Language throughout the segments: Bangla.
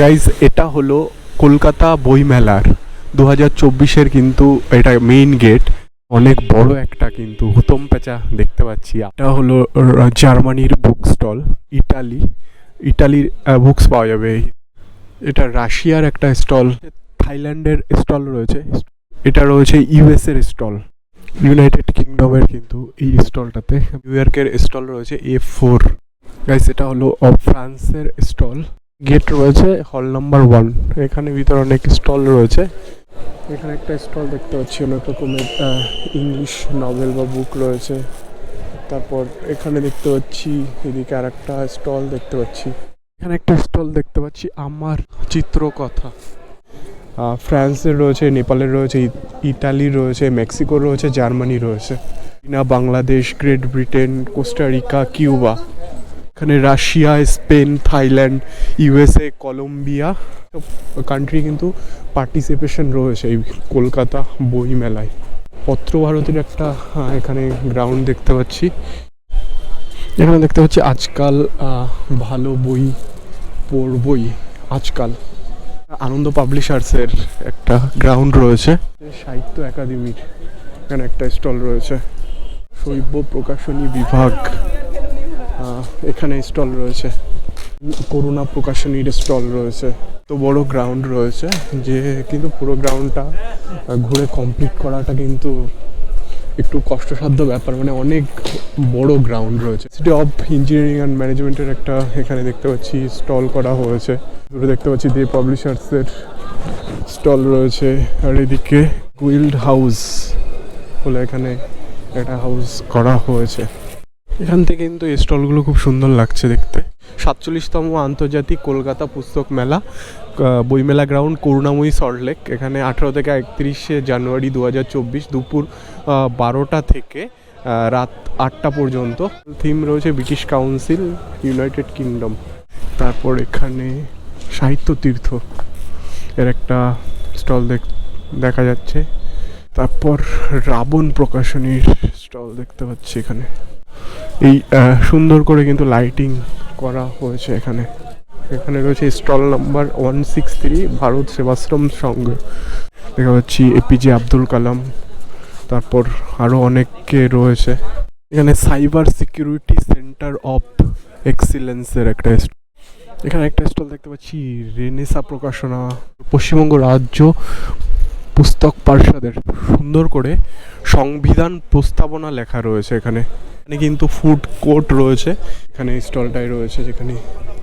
গাইজ এটা হলো কলকাতা বইমেলার। দু হাজার চব্বিশের কিন্তু এটা মেইন গেট অনেক বড় একটা কিন্তু হুতম পেঁচা দেখতে পাচ্ছি। এটা হলো জার্মানির বুক স্টল ইটালি। ইটালির বুকস পাওয়া যাবে। এটা রাশিয়ার একটা স্টল থাইল্যান্ডের স্টল রয়েছে। এটা রয়েছে ইউএস এর স্টল ইউনাইটেড কিংডমের কিন্তু এই স্টলটাতে নিউ ইয়র্কের স্টল রয়েছে এ ফোর গাইস এটা হলো ফ্রান্সের স্টল গেট রয়েছে, হল নাম্বার ওয়ান। এখানে ভিতরে অনেক স্টল রয়েছে। এখানে একটা স্টল দেখতে পাচ্ছি, অনেক রকমের ইংলিশ নভেল বা বুক রয়েছে। তারপর এখানে দেখতে পাচ্ছি, এদিকে আর একটা স্টল দেখতে পাচ্ছি। এখানে একটা স্টল দেখতে পাচ্ছি, আমার চিত্রকথা। ফ্রান্সের রয়েছে, নেপালের রয়েছে ই- ইতালির রয়েছে, মেক্সিকোর রয়েছে জার্মানি রয়েছে। China, Bangladesh, Great Britain, Costa, Cuba. Cuba Russia, Spain, Thailand, USA, Colombia country কিন্তু পার্টিসিপেশন রয়েছে এই কলকাতা বই মেলায় পত্র ভারতীর একটা এখানে গ্রাউন্ড দেখতে পাচ্ছি। এখানে দেখতে পাচ্ছি আজকাল ভালো বই পড়বই আজকাল। আনন্দ পাবলিশার্সের একটা গ্রাউন্ড রয়েছে। সাহিত্য একাডেমির এখানে একটা স্টল রয়েছে। শৈব প্রকাশনী বিভাগ। এখানে স্টল রয়েছে। করুণা প্রকাশনীর স্টল রয়েছে। তো বড় গ্রাউন্ড রয়েছে যে কিন্তু পুরো গ্রাউন্ডটা ঘুরে কমপ্লিট করাটা কিন্তু একটু কষ্টসাধ্য ব্যাপার। মানে অনেক বড় গ্রাউন্ড রয়েছে। সিটি অফ ইঞ্জিনিয়ারিং অ্যান্ড ম্যানেজমেন্টের একটা এখানে দেখতে পাচ্ছি স্টল করা হয়েছে। দূরে দেখতে পাচ্ছি দে পাবলিশার্সের স্টল রয়েছে। আর এদিকে গুইল্ড হাউস বলে এখানে একটা হাউস করা হয়েছে। এখান থেকে কিন্তু স্টলগুলো খুব সুন্দর লাগছে দেখতে। সাতচল্লিশতম আন্তর্জাতিক কলকাতা পুস্তক মেলা বইমেলা গ্রাউন্ড করুণাময়ী সল্টলেক এখানে আঠারো থেকে একত্রিশে জানুয়ারি দু হাজার চব্বিশ দুপুর বারোটা থেকে রাত আটটা পর্যন্ত। থিম রয়েছে ব্রিটিশ কাউন্সিল, ইউনাইটেড কিংডম। তারপর এখানে সাহিত্য তীর্থ এর একটা স্টল দেখা যাচ্ছে। তারপর রাবণ প্রকাশনীর স্টল দেখতে পাচ্ছি এখানে। এই সুন্দর করে কিন্তু লাইটিং করা হয়েছে এখানে। এখানে রয়েছে stall number one six three Bharat Sevashram Sangha. দেখা পাচ্ছি এপিজে আব্দুল কালাম, তারপর আরও অনেকে রয়েছে। এখানে সাইবার সিকিউরিটি সেন্টার অফ এক্সিলেন্সের একটা এখানে একটা স্টল দেখতে পাচ্ছি, রেনেসা প্রকাশনা, পশ্চিমবঙ্গ রাজ্য পুস্তক পার্ষদের। সুন্দর করে সংবিধান প্রস্তাবনা লেখা রয়েছে এখানে। এখানে কিন্তু ফুড কোর্ট রয়েছে। এখানে স্টলটাই রয়েছে, যেখানে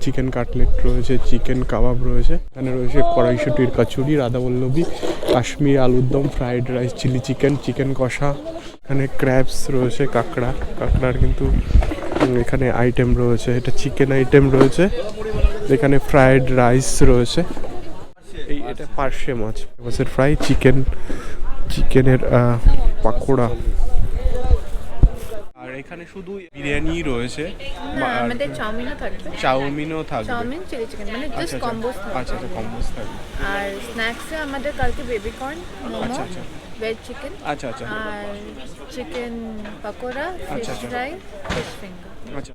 চিকেন কাটলেট রয়েছে চিকেন কাবাব রয়েছে। এখানে রয়েছে কড়াইশুটির কাচুরি, রাধাবল্লভী, কাশ্মীর আলুর দম fried rice chilli chicken chicken কষা। এখানে ক্র্যাবস রয়েছে, কাঁকড়া। কাঁকড়ার কিন্তু এখানে আইটেম রয়েছে। এটা চিকেন আইটেম রয়েছে। এখানে ফ্রাইড রাইস রয়েছে। এই এটা পার্শে মাছ। মাছের ফ্রাই চিকেন চিকেনের পাকোড়া। এখানে শুধু বিরিয়ানি রয়েছে। না আমাদের চাউমিনও থাকবে। চাউমিনও থাকবে। চাউমিন চিলি চিকেন মানে জাস্ট আচ্ছা কম্বোস থাকবে। আচ্ছা আচ্ছা কম্বোস থাকবে। আর স্ন্যাক্সে আমাদের কালকে বেবি কর্ন মোমো আচ্ছা আচ্ছা। ভেজ চিকেন আচ্ছা আচ্ছা। আর চিকেন পকোড়া ফিশ আচ্ছা, আচ্ছা। ফ্রাই ফিশ ফিঙ্গার আচ্ছা।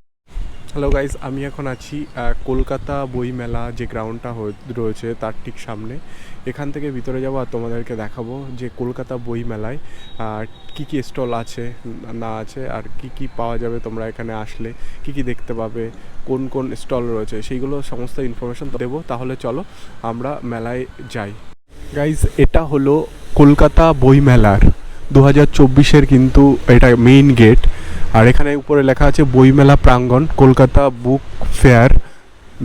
হ্যালো গাইজ আমি এখন আছি কলকাতা বই মেলা যে গ্রাউন্ডটা রয়েছে তার ঠিক সামনে। এখান থেকে ভিতরে যাব আর তোমাদেরকে দেখাবো যে কলকাতা বই মেলায় আহ, কি কি স্টল আছে না আছে আর কি কি পাওয়া যাবে তোমরা এখানে আসলে কি কি দেখতে পাবে কোন কোন স্টল রয়েছে সেইগুলো সমস্ত ইনফরমেশন দেবো। তাহলে চলো আমরা মেলায় যাই। গাইজ এটা হলো কলকাতা বই মেলার। দু হাজার চব্বিশের কিন্তু এটা মেইন গেট আর এখানে উপরে লেখা আছে বইমেলা প্রাঙ্গণ, কলকাতা বুক ফেয়ার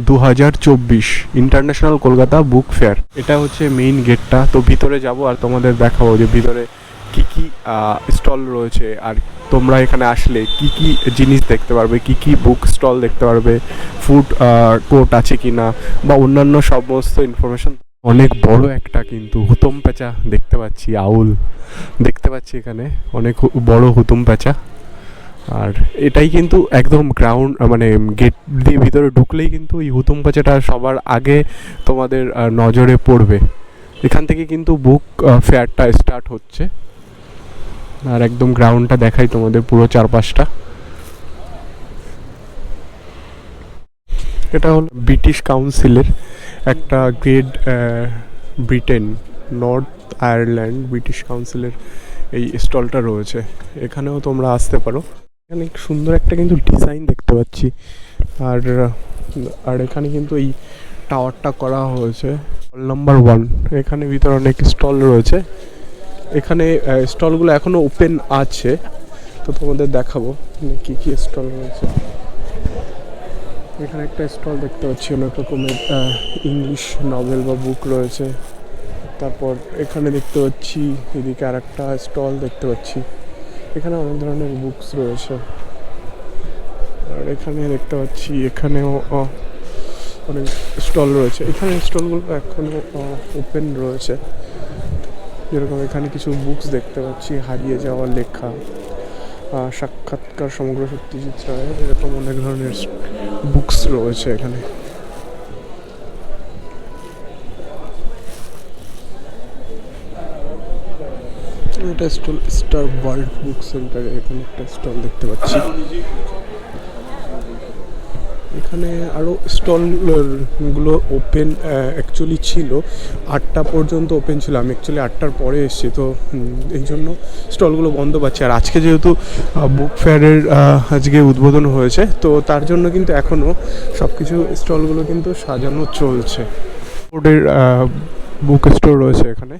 দু হাজার চব্বিশ, ইন্টারন্যাশনাল কলকাতা বুক ফেয়ার। এটা হচ্ছে মেইন গেটটা তো ভিতরে যাব আর তোমাদের দেখাবো যে ভিতরে কি কি স্টল রয়েছে। আর তোমরা এখানে আসলে কি কি জিনিস দেখতে পারবে, কি কি বুক স্টল দেখতে পারবে ফুড কোর্ট আছে কি না বা অন্যান্য সমস্ত ইনফরমেশন অনেক বড় একটা কিন্তু হুতম পেঁচা দেখতে পাচ্ছি, আউল। দেখতে পাচ্ছি এখানে অনেক বড় হুতুম পেঁচা। আর এটাই কিন্তু একদম গ্রাউন্ড মানে গেট দিয়ে ভিতরে ঢুকলেই কিন্তু এই হুতুম পেঁচাটা সবার আগে তোমাদের নজরে পড়বে। এখান থেকে কিন্তু বুক ফেয়ারটা স্টার্ট হচ্ছে। আর একদম গ্রাউন্ডটা দেখাই তোমাদের পুরো চারপাশটা। এটা হলো ব্রিটিশ কাউন্সিলের একটা Great Britain North Ireland British কাউন্সিলের এই স্টলটা রয়েছে। এখানেও তোমরা আসতে পারো। এখানে সুন্দর একটা কিন্তু ডিজাইন দেখতে পাচ্ছি। আর আর এখানে কিন্তু এই টাওয়ারটা করা হয়েছে। স্টল নাম্বার ওয়ান এখানে ভিতরে অনেক স্টল রয়েছে। এখানে স্টলগুলো এখনও ওপেন আছে। তো তোমাদের দেখাবো কি কি স্টল রয়েছে। এখানে একটা স্টল দেখতে পাচ্ছি, অনেক রকমের ইংলিশ নভেল বা বুক রয়েছে। তারপর এখানে দেখতে পাচ্ছি, এদিকে আর একটা স্টল দেখতে পাচ্ছি। এখানে অনেক ধরনের বুকস রয়েছে। আর এখানে দেখতে পাচ্ছি, এখানেও অনেক স্টল রয়েছে। এখানে স্টলগুলো এখনও ওপেন রয়েছে। যেরকম এখানে কিছু বুকস দেখতে পাচ্ছি, হারিয়ে যাওয়া লেখা সাক্ষাৎকার সমগ্র সত্যজিৎ রায়ের, এরকম অনেক ধরনের বুকস রয়েছে এখানে। এটা স্টল, স্টার ওয়ার্ল্ড বুক সেন্টারে এখানে একটা স্টল দেখতে পাচ্ছি। এখানে আরও স্টলগুলো ওপেন অ্যাকচুয়ালি ছিল। আটটা পর্যন্ত ওপেন ছিল। আমি অ্যাকচুয়ালি আটটার পরে এসেছি, তো এই জন্য স্টলগুলো বন্ধ পাচ্ছি। আর আজকে যেহেতু বুক ফেয়ারের আজকে উদ্বোধন হয়েছে, তো তার জন্য কিন্তু এখনও সব কিছু স্টলগুলো কিন্তু সাজানো চলছে। বোর্ডের বুক স্টোর রয়েছে এখানে।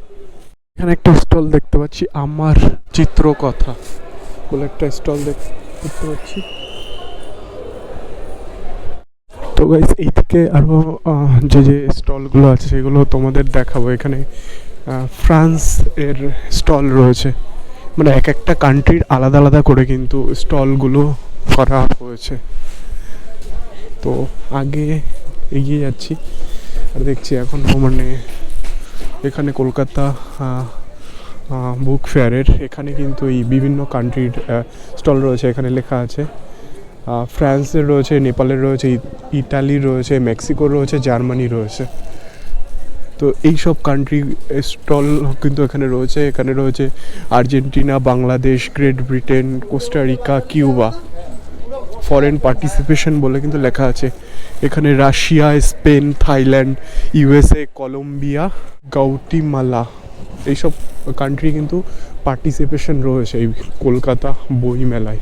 এখানে একটা স্টল দেখতে পাচ্ছি, আমার চিত্রকথা বলে একটা স্টল দেখতে পাচ্ছি। তো গাইস এইদিকে আরও যে যে স্টলগুলো আছে সেগুলো তোমাদের দেখাবো। এখানে ফ্রান্স এর স্টল রয়েছে। মানে এক একটা কান্ট্রির আলাদা আলাদা করে কিন্তু স্টলগুলো করা হয়েছে। তো আগে এগিয়ে যাচ্ছি, আর দেখছি এখন মানে এখানে কলকাতা বুক ফেয়ারের এখানে কিন্তু এই বিভিন্ন কান্ট্রির স্টল রয়েছে, এখানে লেখা আছে। ফ্রান্সের রয়েছে, নেপালের রয়েছে ই- ইটালির রয়েছে, মেক্সিকোর রয়েছে জার্মানি রয়েছে। তো এই সব কান্ট্রি স্টল কিন্তু এখানে রয়েছে। এখানে রয়েছে Argentina, Bangladesh, Great Britain, Costa Rica, Cuba. Foreign participation বলে কিন্তু লেখা আছে। এখানে Russia, Spain, Thailand, USA, Colombia Guatemala এইসব কান্ট্রি কিন্তু পার্টিসিপেশন রয়েছে এই কলকাতা বই মেলায়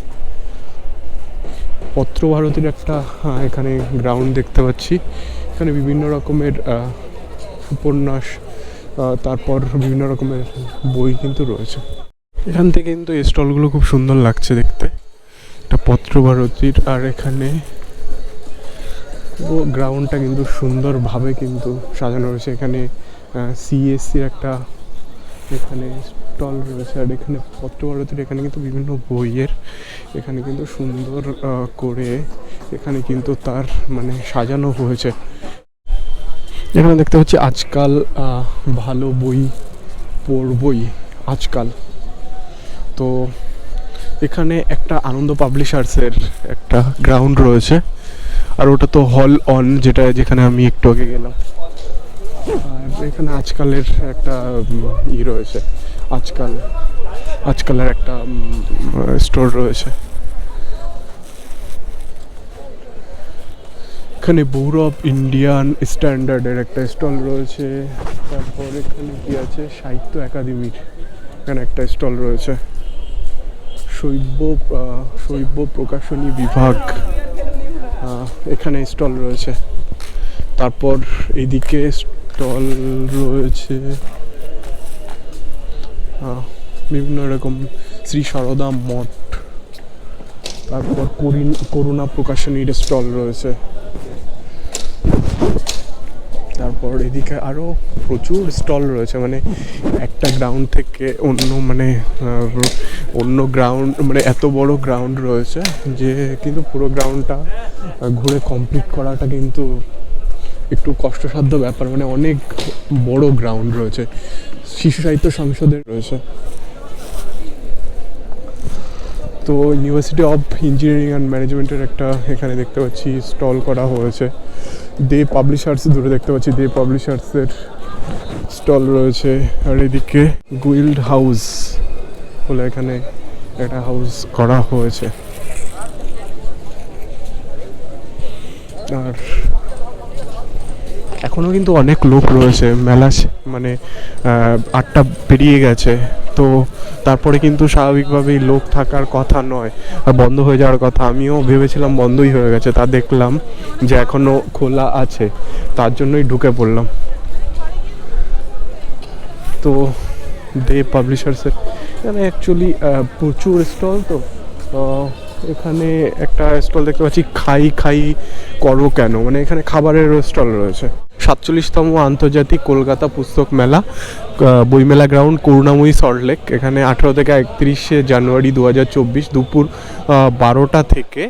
পত্রভারতীর একটা এখানে গ্রাউন্ড দেখতে পাচ্ছি। এখানে বিভিন্ন রকমের উপন্যাস তারপর বিভিন্ন রকমের বই কিন্তু রয়েছে। এখান থেকে কিন্তু এই স্টলগুলো খুব সুন্দর লাগছে দেখতে। এটা পত্রভারতীর আর এখানে পুরো গ্রাউন্ডটা কিন্তু সুন্দরভাবে কিন্তু সাজানো রয়েছে। এখানে সিএসসির একটা এখানে স্টল রয়েছে আর এখানে পত্রভারতীর এখানে কিন্তু বিভিন্ন বইয়ের এখানে কিন্তু সুন্দর করে এখানে কিন্তু তার মানে সাজানো হয়েছে। এখানে দেখতে পাচ্ছি আজকাল ভালো বই পড়বই আজকাল। তো এখানে একটা আনন্দ পাবলিশার্সের একটা গ্রাউন্ড রয়েছে। আর ওটা তো হল অন, যেটা যেখানে আমি একটু আগে গেলাম। এখানে আজকালের একটা ই রয়েছে। আজকাল, আজকালের একটা স্টোর রয়েছে। এখানে গৌরব ইন্ডিয়ান স্ট্যান্ডার্ডের একটা স্টল রয়েছে। তারপর এখানে কি আছে? সাহিত্য একাডেমির এখানে একটা স্টল রয়েছে। শৈব শৈব প্রকাশনী বিভাগ এখানে স্টল রয়েছে। তারপর এদিকে স্টল রয়েছে বিভিন্ন রকম শ্রী সারদা মঠ, তারপর করুণা প্রকাশনীর স্টল রয়েছে। তারপর এদিকে আরও প্রচুর স্টল রয়েছে মানে একটা গ্রাউন্ড থেকে অন্য মানে অন্য গ্রাউন্ড মানে এত বড় গ্রাউন্ড রয়েছে যে কিন্তু পুরো গ্রাউন্ডটা ঘুরে কমপ্লিট করাটা কিন্তু একটু কষ্টসাধ্য ব্যাপার মানে অনেক বড় গ্রাউন্ড রয়েছে। শিশু সাহিত্য সংসদের রয়েছে। তো ইউনিভার্সিটি অফ ইঞ্জিনিয়ারিং অ্যান্ড ম্যানেজমেন্টের একটা এখানে দেখতে পাচ্ছি স্টল করা হয়েছে। দে পাবলিশার্স দূরে দেখতে পাচ্ছি। দে পাবলিশার্সের স্টল রয়েছে। আর এদিকে গুইল্ড হাউস বলে এখানে একটা হাউস করা হয়েছে। আর এখনও কিন্তু অনেক লোক রয়েছে। মেলা মানে আটটা পেরিয়ে গেছে। তো তারপরে কিন্তু স্বাভাবিকভাবেই লোক থাকার কথা নয় আর বন্ধ হয়ে যাওয়ার কথা। আমিও ভেবেছিলাম বন্ধই হয়ে গেছে, তা দেখলাম যে এখনও খোলা আছে, তার জন্যই ঢুকে পড়লাম। তো দে পাবলিশার্সের এখানে অ্যাকচুয়ালি প্রচুর স্টল তো এখানে একটা স্টল দেখতে পাচ্ছি, খাই খাই করো কেন? মানে এখানে খাবারের স্টল রয়েছে। সাতচল্লিশতম আন্তর্জাতিক কলকাতা পুস্তক মেলা বইমেলা গ্রাউন্ড, করুণাময়ী সল্টলেক এখানে আঠেরো থেকে একত্রিশে জানুয়ারি দু হাজার চব্বিশ দুপুর বারোটা থেকে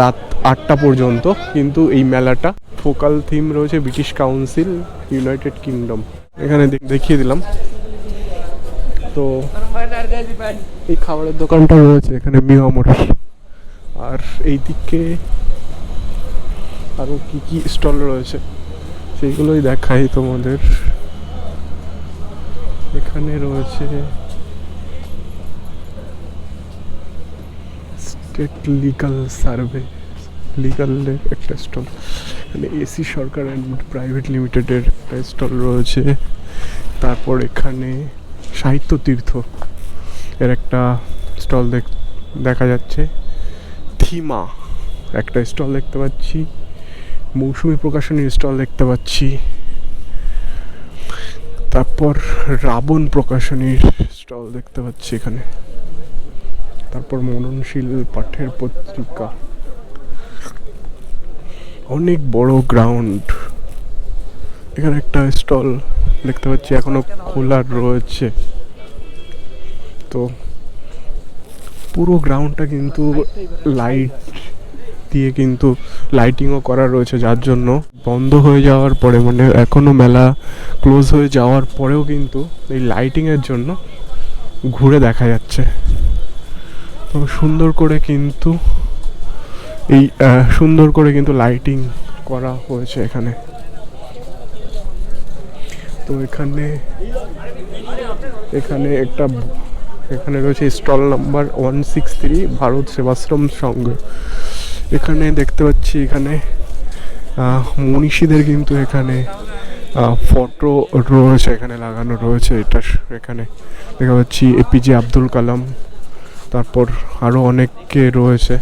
রাত আটটা পর্যন্ত। কিন্তু এই মেলাটা ফোকাল থিম রয়েছে ব্রিটিশ কাউন্সিল, ইউনাইটেড কিংডম। এখানে দেখিয়ে দিলাম। তো এই খাবারের দোকানটা রয়েছে এখানে মিয়ামোরের আর এই দিকে আরও কী কী স্টল রয়েছে? সেইগুলোই দেখাই তোমাদের। এখানে রয়েছে স্টেট লিগাল সার্ভে লিগালের একটা স্টল এখানে এসি সরকার অ্যান্ড প্রাইভেট লিমিটেডের একটা স্টল রয়েছে। তারপর এখানে সাহিত্য তীর্থ এর একটা স্টল দেখ দেখা যাচ্ছে। থিমা, একটা স্টল দেখতে পাচ্ছি। মৌসুমী প্রকাশনীর স্টল দেখতে পাচ্ছি। তারপর রাবণ প্রকাশনীর স্টল দেখতে পাচ্ছি এখানে। তারপর মননশীল পাঠের পত্রিকা। অনেক বড় গ্রাউন্ড এখানে একটা স্টল দেখতে পাচ্ছি এখনও খোলা রয়েছে। তো পুরো গ্রাউন্ডটা কিন্তু লাইট দিয়ে কিন্তু লাইটিংও করা রয়েছে, যার জন্য বন্ধ হয়ে যাওয়ার পরে মানে এখনও মেলা ক্লোজ হয়ে যাওয়ার পরেও কিন্তু এই লাইটিংয়ের জন্য ঘুরে দেখা যাচ্ছে। তো সুন্দর করে কিন্তু এই সুন্দর করে কিন্তু লাইটিং করা হয়েছে এখানে। তো এখানে এখানে একটা, এখানে রয়েছে stall number one six three Bharat Sevashram Sangha. এখানে দেখতে পাচ্ছি এখানে মনীষীদের কিন্তু এখানে ফটো রয়েছে, এখানে লাগানো রয়েছে এটা এখানে। দেখা পাচ্ছি এপিজে আব্দুল কালাম, তারপর আরও অনেকে রয়েছে।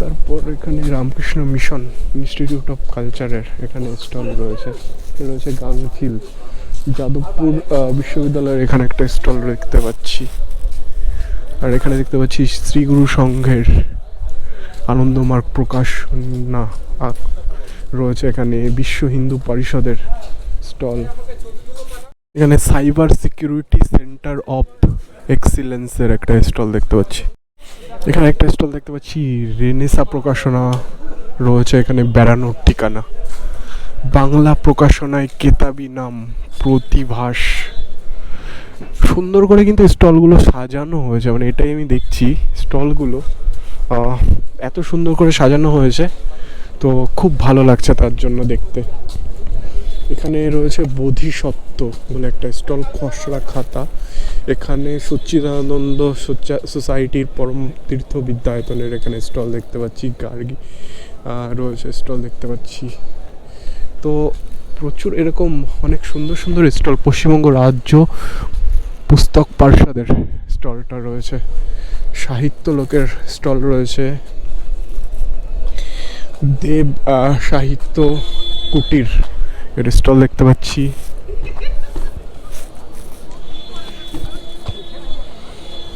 তারপর এখানে রামকৃষ্ণ মিশন ইনস্টিটিউট অফ কালচারের এখানে স্টল রয়েছে। রয়েছে গাংচিল যাদবপুর বিশ্ববিদ্যালয়ের এখানে একটা স্টল দেখতে পাচ্ছি। আর এখানে দেখতে পাচ্ছি শ্রী গুরু সংঘের আনন্দমার্গ প্রকাশ না রয়েছে এখানে বিশ্ব হিন্দু পরিষদের স্টল। এখানে সাইবার সিকিউরিটি সেন্টার অফ এক্সিলেন্সের একটা স্টল দেখতে পাচ্ছি। এখানে একটা স্টল দেখতে পাচ্ছি, রেনেসা প্রকাশনা রয়েছে এখানে, বেড়ানোর ঠিকানা। বাংলা প্রকাশনায় কেতাবি নাম, প্রতিভাস। সুন্দর করে কিন্তু স্টলগুলো সাজানো হয়েছে মানে এটাই আমি দেখছি স্টলগুলো। এত সুন্দর করে সাজানো হয়েছে, তো খুব ভালো লাগছে তার জন্য দেখতে। এখানে রয়েছে বোধিসত্ত্ব বলে একটা স্টল, খসড়া খাতা। এখানে সচ্চিদানন্দ সোচা- সোসাইটির পরম তীর্থ বিদ্যায়তনের এখানে স্টল দেখতে পাচ্ছি, গার্গি। রয়েছে স্টল দেখতে পাচ্ছি। তো প্রচুর এরকম অনেক সুন্দর সুন্দর স্টল, পশ্চিমবঙ্গ রাজ্য পুস্তক পার্ষদের স্টলটা রয়েছে। সাহিত্য লোকের স্টল রয়েছে। দেব সাহিত্য কুটির এর স্টল দেখতে পাচ্ছি।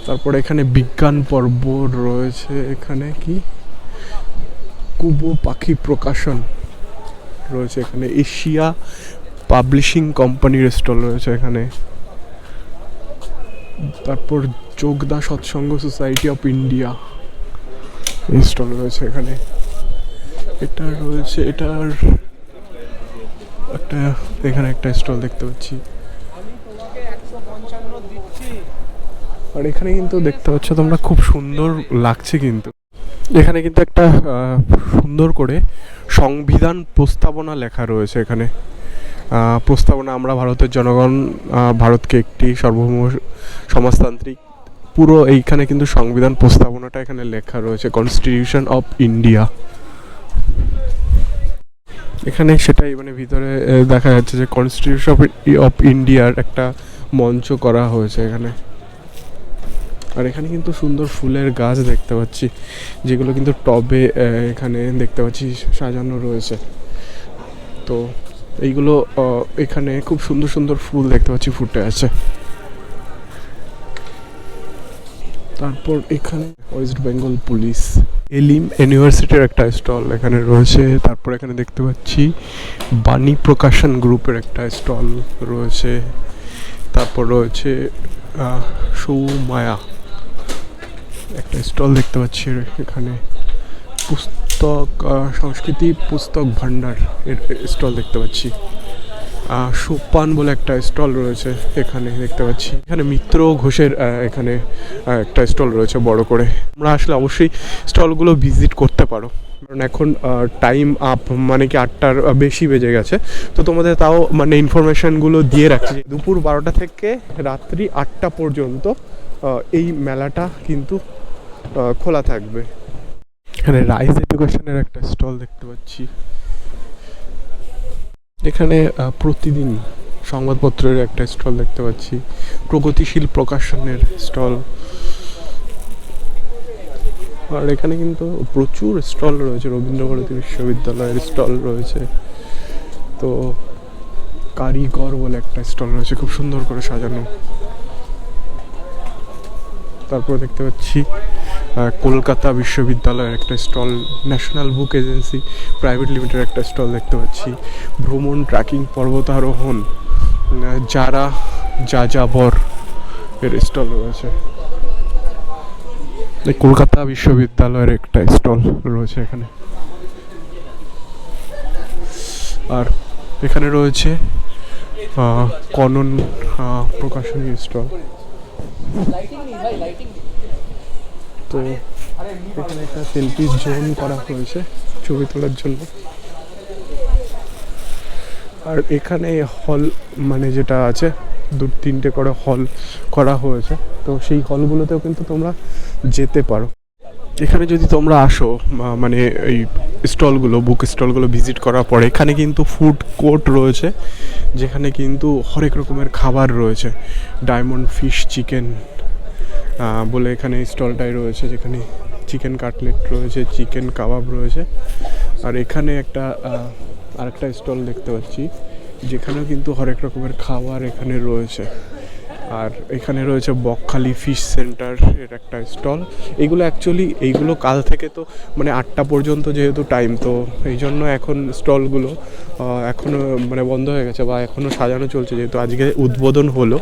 তারপরে এখানে বিজ্ঞান পর্ব রয়েছে। এখানে কি? কুবো পাখি প্রকাশন। রয়েছে এখানে। এশিয়া পাবলিশিং কোম্পানির স্টল রয়েছে এখানে। তারপর Yogoda Satsanga society of India stall রয়েছে এখানে। এটা রয়েছে, এটার একটা, এখানে একটা স্টল দেখতে পাচ্ছি। আর এখানে কিন্তু দেখতে পাচ্ছ তোমরা খুব সুন্দর লাগছে কিন্তু। এখানে কিন্তু একটা সুন্দর করে সংবিধান প্রস্তাবনা লেখা রয়েছে এখানে। প্রস্তাবনা আমরা ভারতের জনগণ ভারতকে একটি সার্বভৌম সমাজতান্ত্রিক পুরো এইখানে কিন্তু সংবিধান প্রস্তাবনাটা এখানে লেখা রয়েছে কনস্টিটিউশন অফ ইন্ডিয়া এখানে সেটাই মানে ভিতরে দেখা যাচ্ছে যে কনস্টিটিউশন অফ ইন্ডিয়ার একটা মঞ্চ করা হয়েছে এখানে। আর এখানে কিন্তু সুন্দর ফুলের গাছ দেখতে পাচ্ছি, যেগুলো কিন্তু টবে এখানে দেখতে পাচ্ছি সাজানো রয়েছে। তো এইগুলো এখানে খুব সুন্দর সুন্দর ফুল দেখতে পাচ্ছি ফুটে আছে। তারপর এখানে ওয়েস্ট বেঙ্গল পুলিশ, এলিম ইউনিভার্সিটির একটা স্টল এখানে রয়েছে। তারপর এখানে দেখতে পাচ্ছি বাণী প্রকাশন গ্রুপের একটা স্টল রয়েছে। তারপর রয়েছে সৌমায়া। একটা স্টল দেখতে পাচ্ছি এখানে। পুস্তক সংস্কৃতি পুস্তক ভাণ্ডার এর স্টল দেখতে পাচ্ছি। সোপান বলে একটা স্টল রয়েছে এখানে দেখতে পাচ্ছি। এখানে মিত্র ঘোষের এখানে একটা স্টল রয়েছে বড় করে। তোমরা আসলে অবশ্যই স্টলগুলো ভিজিট করতে পারো। কারণ এখন টাইম আপ মানে কি আটটার বেশি বেজে গেছে। তো তোমাদের তাও মানে ইনফরমেশনগুলো দিয়ে রাখছি দুপুর বারোটা থেকে রাত্রি আটটা পর্যন্ত এই মেলাটা কিন্তু খোলা থাকবে। এখানে রাইস এডুকেশনের একটা স্টল দেখতে পাচ্ছি। এখানে প্রতিদিন সংবাদপত্রের একটা স্টল দেখতে পাচ্ছি। প্রগতিশীল প্রকাশনের স্টল আর এখানে কিন্তু প্রচুর স্টল রয়েছে, রবীন্দ্রভারতী বিশ্ববিদ্যালয়ের স্টল রয়েছে। তো কারিগর বলে একটা স্টল রয়েছে, খুব সুন্দর করে সাজানো। তারপর দেখতে পাচ্ছি কলকাতা বিশ্ববিদ্যালয়ের একটা stall national book agency private limited একটা স্টল দেখতে পাচ্ছি। ভ্রমণ ট্র্যাকিং পর্বতারোহণ যারা যাযাবর এর স্টল রয়েছে। কলকাতা বিশ্ববিদ্যালয়ের একটা স্টল রয়েছে এখানে। আর এখানে রয়েছে কনন প্রকাশনী স্টল। তো এখানে একটা সেলফি জোন করা হয়েছে ছবি তোলার জন্য। আর এখানে হল মানে যেটা আছে, দু, তিনটে করে হল করা হয়েছে। তো সেই হলগুলোতেও কিন্তু তোমরা যেতে পারো। এখানে যদি তোমরা আসো মানে এই স্টলগুলো বুক স্টলগুলো ভিজিট করার পরে, এখানে কিন্তু ফুড কোর্ট রয়েছে, যেখানে কিন্তু হরেক রকমের খাবার রয়েছে। ডায়মন্ড ফিশ চিকেন বলে এখানে স্টলটাই রয়েছে, যেখানে চিকেন কাটলেট রয়েছে, চিকেন কাবাব রয়েছে। আর এখানে একটা আরেকটা স্টল দেখতে পাচ্ছি, যেখানেও কিন্তু হরেক রকমের খাবার এখানে রয়েছে। আর এখানে রয়েছে বকখালি ফিশ সেন্টার এর একটা স্টল। এইগুলো অ্যাকচুয়ালি এইগুলো কাল থেকে তো মানে আটটা পর্যন্ত যেহেতু টাইম তো এই জন্য এখন স্টলগুলো এখনও মানে বন্ধ হয়ে গেছে বা এখনও সাজানো চলছে, যেহেতু আজকে উদ্বোধন হলো।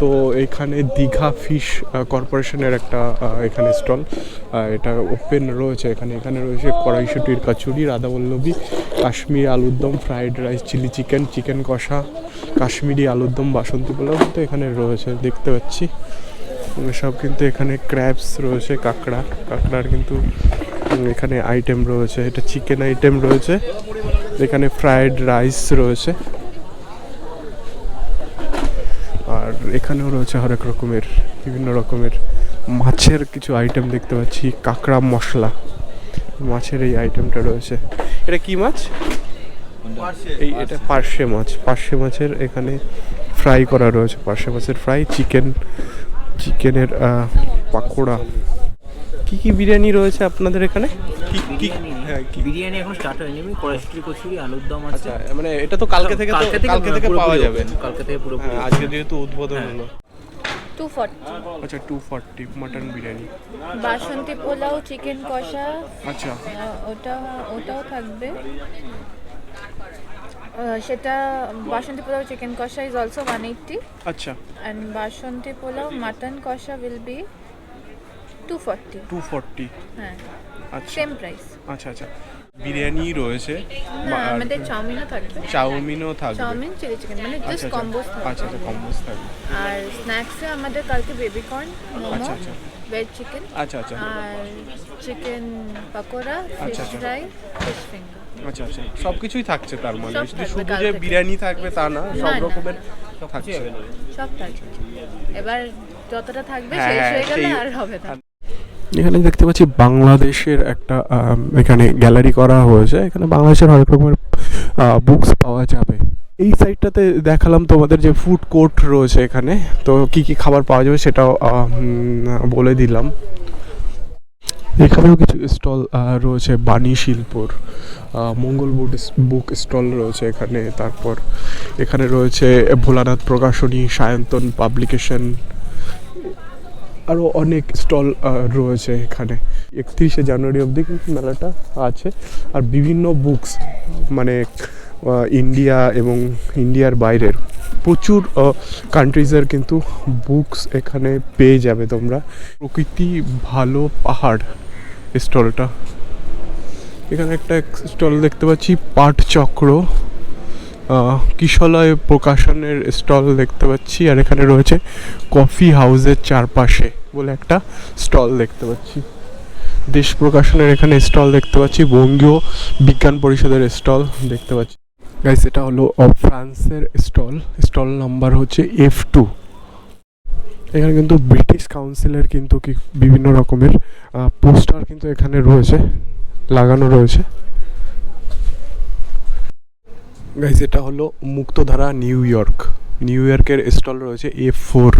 তো এখানে দীঘা ফিশ কর্পোরেশনের একটা এখানে স্টল। এটা ওপেন রয়েছে এখানে। এখানে রয়েছে কড়াইশুটির কচুরি, রাধাবল্লভী, কাশ্মীরি আলুর দম fried rice chilli chicken chicken কষা, কাশ্মীরি আলুর দম বাসন্তী পোলাও কিন্তু এখানে রয়েছে, দেখতে পাচ্ছি। সব কিন্তু এখানে ক্র্যাবস রয়েছে, কাঁকড়া। কাঁকড়ার কিন্তু এখানে আইটেম রয়েছে। এটা চিকেন আইটেম রয়েছে। এখানে ফ্রায়েড রাইস রয়েছে আর এখানেও রয়েছে হরেক রকমের, বিভিন্ন রকমের মাছের কিছু আইটেম দেখতে পাচ্ছি, কাঁকড়া মশলা। মাছের এই আইটেমটা রয়েছে। এটা কি মাছ? এই এটা পার্শে মাছ। পার্শে মাছের এখানে ফ্রাই করা রয়েছে। পার্শে মাছের ফ্রাই চিকেন চিকেনের পাকোড়া। কি কি বিরিয়ানি রয়েছে আপনাদের এখানে? কি কি হ্যাঁ কি? বিরিয়ানি এখন স্টার্ট হয়নি এমনি কড়াইশুটি কচুরি আলুর দম আছে। আচ্ছা মানে এটা তো কালকে থেকে তো কালকে থেকে পাওয়া যাবে। কালকে থেকে পুরোপুরি হ্যাঁ আজকে যেহেতু উদ্বোধন হ্যাঁ। হলো। টু ফর্টি আচ্ছা টু ফর্টি মাটন বিরিয়ানি। বাসন্তী পোলাও চিকেন কষা। আচ্ছা। ওটা ওটাও থাকবে। সেটা বাসন্তী পোলাও চিকেন কষা ইজ অলসো ওয়ান এইট্টি আচ্ছা। অ্যান্ড বাসন্তী পোলাও মাটন কষা will be two forty two forty হ্যাঁ। আচ্ছা। সেম প্রাইস আচ্ছা আচ্ছা। বিরিয়ানি রয়েছে। আমাদের চাউমিনও থাকবে। চাউমিনও থাকবে। চাউমিন চিলি চিকেন মানে আচ্ছা জাস্ট আচ্ছা। কম্বোস আচ্ছা থাকবে। আচ্ছা কম্বোস থাকবে। আর স্ন্যাক্সে আমাদের কালকে বেবি কর্ন মোমো আচ্ছা আচ্ছা। ভেজ চিকেন আচ্ছা আচ্ছা। আর চিকেন পকোড়া ফিশ আচ্ছা, আচ্ছা। ফ্রাই ফিশ ফিঙ্গার আচ্ছা আচ্ছা। সব কিছুই থাকছে তার মানে। শুধু শুধু যে বিরিয়ানি থাকবে তা না সব। রকমের থাকছে। সব থাকবে এবার যতটা থাকবে হ্যাঁ, শেষ হয়ে গেলে আর হবে না। এখানে দেখতে পাচ্ছি বাংলাদেশের একটা এখানে গ্যালারি করা হয়েছে। এখানে বাংলাদেশের হরেক রকমের বুকস পাওয়া যাবে। এই সাইডটাতে দেখালাম তোমাদের যে ফুড কোর্ট রয়েছে এখানে। তো কি কি খাবার পাওয়া যাবে সেটাও বলে দিলাম। এখানেও কিছু স্টল রয়েছে বাণী শিল্পর। মঙ্গল বুক বুক স্টল রয়েছে এখানে। তারপর এখানে রয়েছে ভোলানাথ প্রকাশনী, সায়ন্তন পাবলিকেশন আরও অনেক স্টল রয়েছে এখানে। একত্রিশে জানুয়ারি অবধি কিন্তু মেলাটা আছে। আর বিভিন্ন বুকস মানে ইন্ডিয়া এবং ইন্ডিয়ার বাইরের প্রচুর কান্ট্রিজের কিন্তু বুকস এখানে পেয়ে যাবে তোমরা। প্রকৃতি ভালো পাহাড় স্টলটা। এখানে একটা স্টল দেখতে পাচ্ছি পাটচক্র আহ, কিশলয় প্রকাশনের স্টল দেখতে পাচ্ছি আর এখানে রয়েছে কফি হাউসের চারপাশে। বলে একটা স্টল দেখতে পাচ্ছি। দেশ প্রকাশনের এখানে স্টল দেখতে পাচ্ছি, বঙ্গীয় বিজ্ঞান পরিষদের স্টল দেখতে পাচ্ছি। গাইস এটা হলো ফ্রান্সের স্টল। স্টল নাম্বার হচ্ছে এফ টু। এখানে কিন্তু ব্রিটিশ কাউন্সিলের কিন্তু কি বিভিন্ন রকমের পোস্টার কিন্তু এখানে রয়েছে, লাগানো রয়েছে। গাইস এটা হলো মুক্তধারা নিউ ইয়র্ক। নিউ ইয়র্কের স্টল রয়েছে এফ ফোর।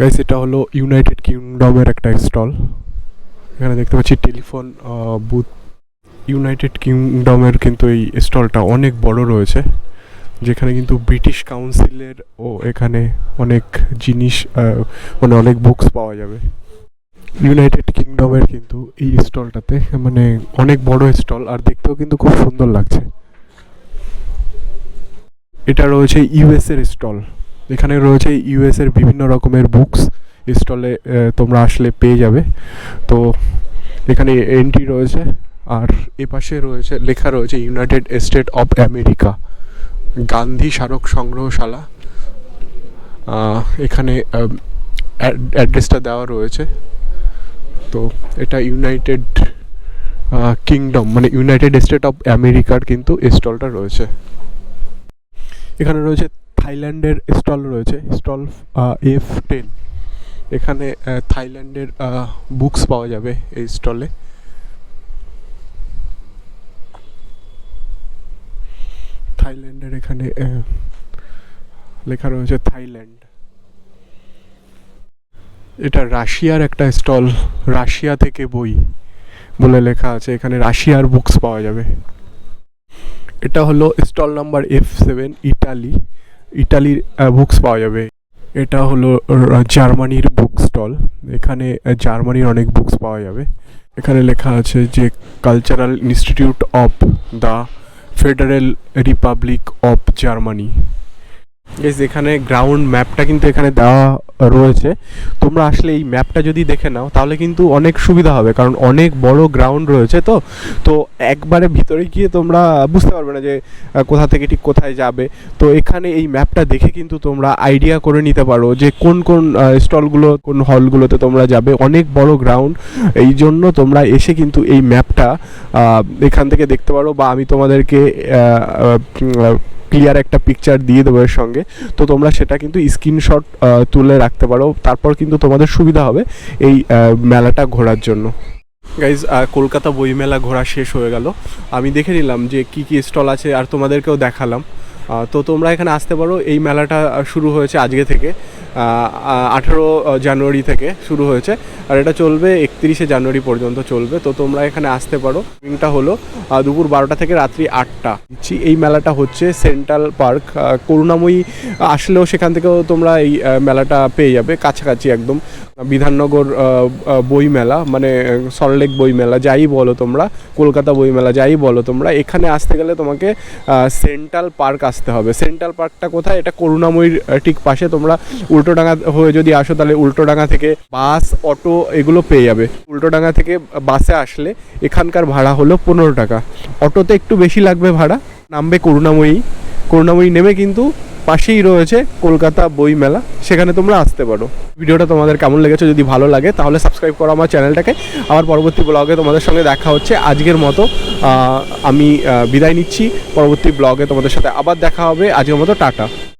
গাইস এটা হলো ইউনাইটেড কিংডমের একটা স্টল এখানে দেখতে পাচ্ছি টেলিফোন বুথ ইউনাইটেড কিংডমের কিন্তু এই স্টলটা অনেক বড় রয়েছে, যেখানে কিন্তু ব্রিটিশ কাউন্সিলের ও এখানে অনেক জিনিস মানে অনেক বুকস পাওয়া যাবে। ইউনাইটেড কিংডমের কিন্তু এই স্টলটাতে মানে অনেক বড় স্টল আর দেখতেও কিন্তু খুব সুন্দর লাগছে। এটা রয়েছে ইউএস এর স্টল এখানে রয়েছে ইউএস এর বিভিন্ন রকমের বুকস স্টলে তোমরা আসলে পেয়ে যাবে। তো এখানে এন্ট্রি রয়েছে আর এ পাশে রয়েছে, লেখা রয়েছে United State of America Gandhi স্মারক সংগ্রহশালা। এখানে অ্যাড্রেসটা দেওয়া রয়েছে। তো এটা ইউনাইটেড কিংডম মানে ইউনাইটেড স্টেট অফ আমেরিকার কিন্তু স্টলটা রয়েছে। এখানে রয়েছে থাইল্যান্ডের স্টল রয়েছে, স্টল এফ টেন। এখানে থাইল্যান্ডের বুকস পাওয়া যাবে এই স্টলে। থাইল্যান্ডের এখানে লেখা রয়েছে থাইল্যান্ড। এটা রাশিয়ার একটা স্টল, রাশিয়া থেকে বই বলে লেখা আছে, এখানে রাশিয়ার বুকস পাওয়া যাবে। এটা হলো stall number F seven, Italy. ইটালির বুকস পাওয়া যাবে। এটা হলো জার্মানির বুক স্টল এখানে জার্মানির অনেক বুকস পাওয়া যাবে। এখানে লেখা আছে যে cultural institute of the federal republic of Germany guess এখানে গ্রাউন্ড ম্যাপটা কিন্তু এখানে দেওয়া রয়েছে। তোমরা আসলে এই ম্যাপটা যদি দেখে নাও, তাহলে কিন্তু অনেক সুবিধা হবে, কারণ অনেক বড় গ্রাউন্ড রয়েছে তো। তো একবারে ভিতরে গিয়ে তোমরা বুঝতে পারবে না যে কোথা থেকে ঠিক কোথায় যাবে। তো এখানে এই ম্যাপটা দেখে কিন্তু তোমরা আইডিয়া করে নিতে পারো যে কোন কোন স্টলগুলো কোন হলগুলোতে তোমরা যাবে। অনেক বড় গ্রাউন্ড এই জন্য তোমরা এসে কিন্তু এই ম্যাপটা এখান থেকে দেখতে পারো বা আমি তোমাদেরকে ক্লিয়ার একটা পিকচার দিয়ে দেবো এর সঙ্গে। তো তোমরা সেটা কিন্তু স্ক্রিনশট তুলে রাখতে পারো। তারপর কিন্তু তোমাদের সুবিধা হবে এই মেলাটা ঘোরার জন্য। গাইজ কলকাতা বইমেলা ঘোরা শেষ হয়ে গেল। আমি দেখে নিলাম যে কি কি স্টল আছে আর তোমাদেরকেও দেখালাম। তো তোমরা এখানে আসতে পারো। এই মেলাটা শুরু হয়েছে আজকে থেকে আঠেরো জানুয়ারি থেকে শুরু হয়েছে। আর এটা চলবে একত্রিশে জানুয়ারি পর্যন্ত চলবে। তো তোমরা এখানে আসতে পারো। টাইমিংটা হলো দুপুর বারোটা থেকে রাত্রি আটটা। এই মেলাটা হচ্ছে সেন্ট্রাল পার্ক। করুণাময়ী আসলেও সেখান থেকেও তোমরা এই মেলাটা পেয়ে যাবে। কাছাকাছি একদম বিধাননগর বই মেলা মানে সল্টলেক বই মেলা যাই বলো তোমরা, কলকাতা বই মেলা যাই বলো তোমরা। এখানে আসতে গেলে তোমাকে সেন্ট্রাল পার্ক আসতে হবে। সেন্ট্রাল পার্কটা কোথায়? এটা করুণাময়ীর ঠিক পাশে। তোমরা উল্টোডাঙ্গা হয়ে যদি আসো, তাহলে উল্টোডাঙ্গা থেকে বাস, অটো এগুলো পেয়ে যাবে। উল্টোডাঙ্গা থেকে বাসে আসলে এখানকার ভাড়া হলো পনেরো টাকা। অটোতে একটু বেশি লাগবে ভাড়া। নামবে করুণাময়ী। করুণাময়ী নেমে কিন্তু পাশেই রয়েছে কলকাতা বই মেলা। সেখানে তোমরা আসতে পারো। ভিডিওটা তোমাদের কেমন লেগেছে যদি ভালো লাগে, তাহলে সাবস্ক্রাইব করো আমার চ্যানেলটাকে। আমার পরবর্তী ব্লগে তোমাদের সঙ্গে দেখা হচ্ছে আজকের মতো। আমি বিদায় নিচ্ছি। পরবর্তী ব্লগে তোমাদের সাথে আবার দেখা হবে। আজকের মতো টাটা।